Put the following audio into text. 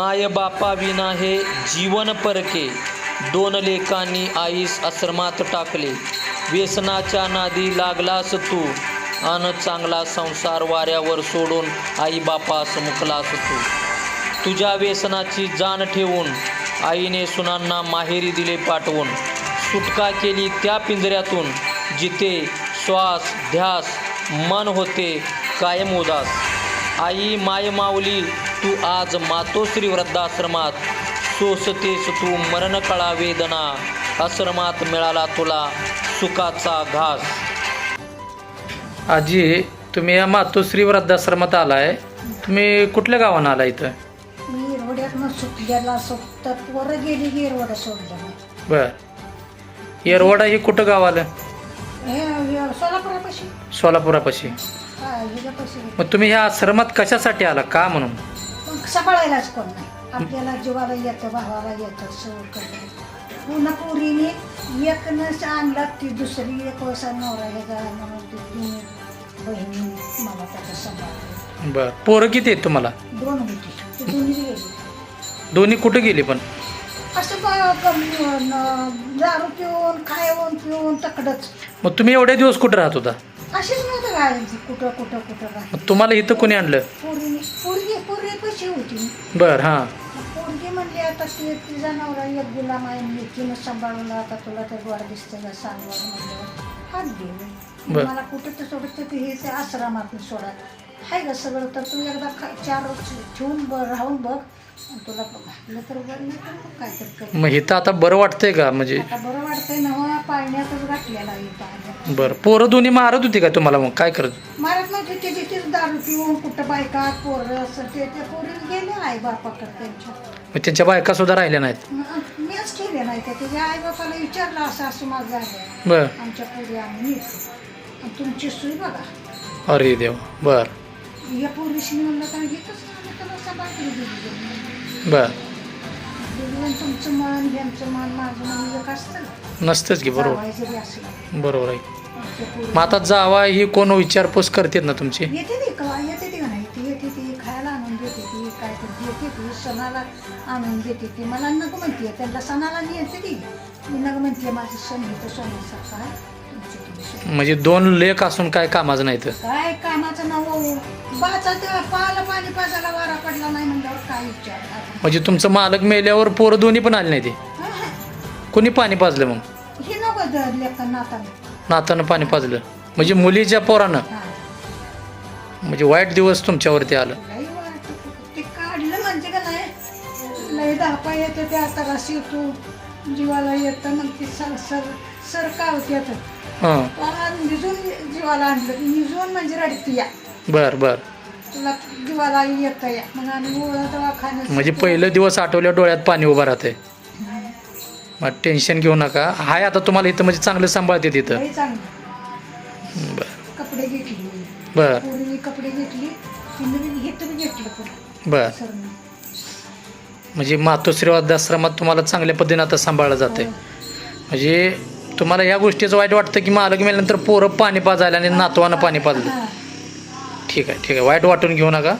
माय बापा विना हे जीवन परके. दोन लेखांनी आईस आश्रमात टाकले. व्यसनाच्या नादी लागलास तू अन चांगला संसार वाऱ्यावर सोडून आई बापास मुकलास तू. तुझ्या व्यसनाची जाण ठेवून आईने सुनांना माहेरी दिले पाठवून. सुटका केली त्या पिंजऱ्यातून जिथे श्वास ध्यास मन होते कायम उदास. आई माय माऊली तू आज मातोश्री वृद्धाश्रमात. सोसतेस तू मरण कळा वेदना आश्रमात मिळाला तुला सुखाचा घास. आजी तुम्ही या मातोश्री वृद्धाश्रमात आलाय. तुम्ही कुठल्या गावानं आला इथं? मी रोड्यातनं सुटल्याला सुटतात वर गेली की रोड सोडलं बर. येरवडा हे कुठं गाव आलं? सोलापुरापाशी. सोलापुरापाशी. हा मग तुम्ही ह्या आश्रमात कशासाठी आला? का म्हणून? मग सांभाळायलाच कोण नाही. आपल्याला जीवाला येतं भावाला येतं सवय करणं पुन्हा पुरीने एकनंच आणला ती दुसरी एक वसा नवरा हे जा म्हणून ती दोन्ही बहिणी मला त्याचं सांभाळलं बर. पोरं किती आहेत तुम्हाला? दोन होती ती दोन्ही गेली. दोन्ही कुठं गेली पण? असं बा- न- दारू पिऊन खायवून पिऊन तकडच. मग तुम्ही एवढे दिवस कुठं राहत होता? अशीच नव्हतं राहायची. कुठं कुठं कुठं मग तुम्हाला इथं कोणी आणलं? पोरगी पोरगी कशी होती? बर हां. पोरगी म्हणली आता ती तिचा नवरा एक गुलाम आहे मी तिनं सांभाळून आता तुला तर गोड दिसते का सांगवर म्हणलं. हात बर. गेले मला कुठं तर सोडत ते हे ते आश्रमात सोडा. हाय का सगळं तर तू एकदा खा- चार वर्ष ठेवून बघ राहून बघ. आणि तुला घातलं तर बरं नाही तर मग काय तर कर. मग इथं आता बरं वाटतंय का? म्हणजे आता बरं वाटतंय ना पाळण्यातच घातलेला आहे पाळण्यात. बरं पोरं दोन्ही मारत होती का तुम्हाला मग? काय करत मारत नाही तिथे तिथेच दारू पिऊन कुठं बायका पोरं असं ते ते पोरी गेले आई बापाकडे त्यांच्या. मग त्यांच्या बायका सुद्धा राहिल्या नाहीत? मग मीच केले नाही तर त्याच्या आई बापाला विचारलं असं असं माझं आहे. बर. आमच्या पुरी आम्ही नेतो. आणि तुमची सोय बघा. अरे देव. बर. या पोरीशी म्हणलं तर घेतच नाही. त्याला सांभाळली दिली बर. तुमचं मन यांचं मन माझं मन एक असतं नसतंच की बरोबर. जरी असलं. बरोबर आहे. मग आता जावा ही कोण विचारपूस करतात ना तुमची? येते ती का? येते ती का नाही? ती येते ती खायला आणून देते ती काय तर देते ती सणाला आणून देते ती. मला नको म्हणते त्यांना सणाला येते ती. मी नको म्हणते माझं सण इथं सोन्यासारखं आहे तुमची तुम्ही सोन. म्हणजे दोन लेख असून काय कामाचं नाही तर काय कामाचं नाव? बाचा तेव्हा पाला पाणी पाजायला वारा पडला नाही म्हणल्यावर काय विचार? म्हणजे तुमचं मालक मेल्यावर पोरं दोन्ही पण आले नाही ते? हा, हा. कोणी पाणी पाजलं मग? हे नको लेखा नाताना नातानं पाणी पाजलं. म्हणजे मुलीच्या पोरानं. म्हणजे वाईट दिवस तुमच्यावरती आलं. ते काढलं म्हणजे का नाही? लय धापा येते ते आता रस येतो जीवाला येतं मग ते सर सर सर कावत येतं हां. मला निजून जीवाला आणलं. निजून म्हणजे रडती या. बर बर. तुला जीवाला येतं या. मग आम्ही ओळख दवाखान्यात म्हणजे पहिलं दिवस आठवल्या डोळ्यात पाणी उभं राहते मग टेन्शन घेऊ नका. हाय आता तुम्हाला इथं म्हणजे चांगलं सांभाळते तिथं. बर. कपडे घेतली. बर. कपडे घेतली. हे बर. म्हणजे मातोश्री वृद्धाश्रमात तुम्हाला चांगल्या पद्धतीने आता सांभाळलं जाते म्हणजे तुम्हाला ह्या गोष्टीचं वाईट वाटतं की मालक मेल्यानंतर पोरं पाणी पाजायला आणि नातवानं पाणी पाजलं. हा. ठीक आहे ठीक आहे. वाईट वाटून घेऊ नका.